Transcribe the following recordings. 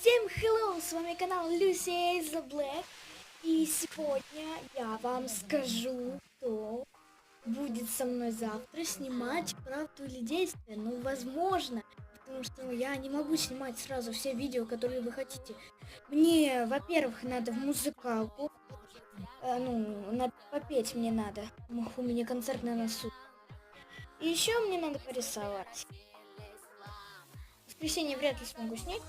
Всем hello, с вами канал Lucy is the Black. И сегодня я вам скажу, кто будет со мной завтра снимать правду или действие. Ну, возможно, потому что я не могу снимать сразу все видео, которые вы хотите. Мне, во-первых, надо в музыкалку. Э, ну, на, попеть мне надо. У меня концерт на носу. И еще мне надо порисовать. В воскресенье вряд ли смогу снять.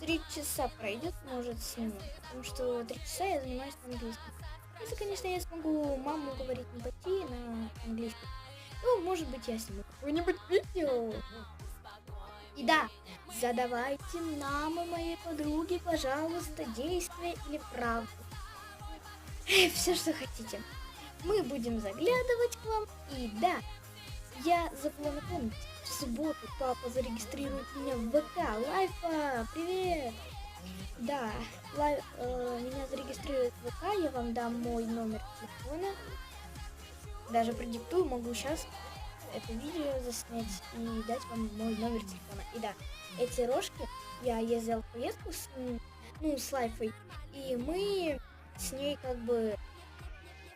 Три часа пройдет, может, сниму. Потому что три часа я занимаюсь английским. Если, конечно, я смогу маму говорить не пойти на английский, ну, может быть, я сниму какое-нибудь видео. И да, задавайте нам и моей подруге, пожалуйста, действия или правду. Все, что хотите. Мы будем заглядывать к вам. И да, я забыла напомнить, в субботу папа зарегистрирует меня в ВК. Лайфа, привет! Да, лай, э, меня зарегистрирует в ВК, я вам дам мой номер телефона. Даже продиктую, могу сейчас это видео заснять и дать вам мой номер телефона. И да, эти рожки, я ездил в поездку с, ну, с Лайфой, и мы с ней как бы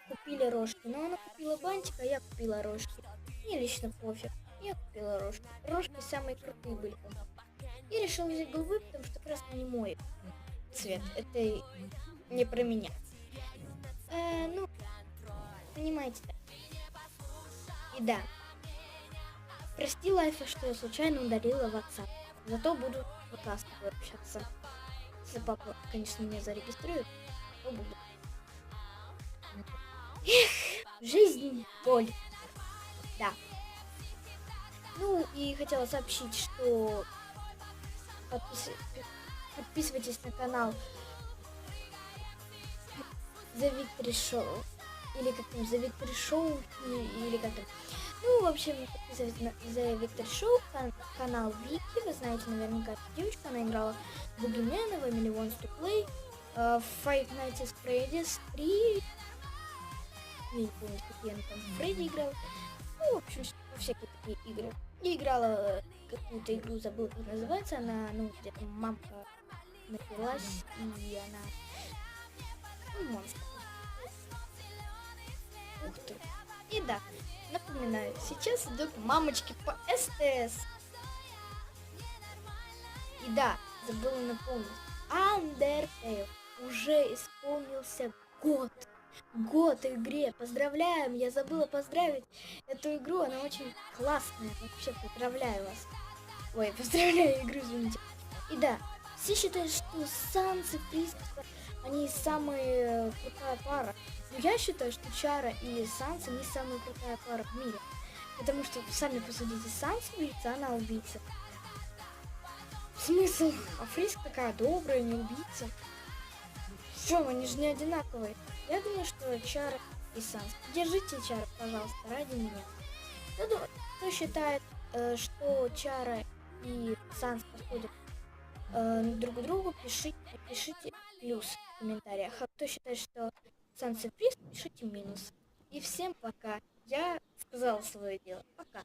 купили рожки. Но она купила бантик, а я купила рожки. Мне лично пофиг. Я купила рожки. Рожки самые крутые были. И решил взять голубые, потому что красный не мой цвет. Это не про меня. Э, ну, понимаете. И да. Прости, Лайфа, что я случайно ударила в. Зато буду вот с тобой общаться. Если папа, конечно, меня зарегистрирует, то буду. Эх, жизнь боль. Да. Ну и хотела сообщить, что подпис... подписывайтесь на канал The Victory Show. Или как там, The Victory Show, или как там. Ну, в общем, подписывайтесь на The Victory Show, кан канал Вики. Вы знаете наверняка эту девочку, она играла в Emily Wants to Play, uh, Five Nights at Freddy's 3. Я не помню, какие она там Фредди играл. Ну, в общем, всякие такие игры. Я играла какую-то игру, забыла, как называется. Она, ну, где-то мамка напилась, и она... Ну, монстр. Ух ты. И да, напоминаю, сейчас идут мамочки по СТС. И да, забыла напомнить. Undertale уже исполнился год год игре. Поздравляем, я забыла поздравить эту игру, она очень классная. Вообще поздравляю вас. Ой, поздравляю игру, извините. И да, все считают, что Санс и Призрака, они самые крутая пара. Но я считаю, что Чара и Санс, они самая крутая пара в мире. Потому что, сами посудите, Санс убийца, она убийца. Смысл? А Фриск такая добрая, не убийца. Что, они же не одинаковые. Я думаю, что Чара и Санс. Держите Чара, пожалуйста, ради меня. Кто, кто считает, э, что Чара и Санс подходят э, друг к другу, пишите, пишите плюс в комментариях. А кто считает, что Санс и Приз, пишите минус. И всем пока. Я сказала свое дело. Пока.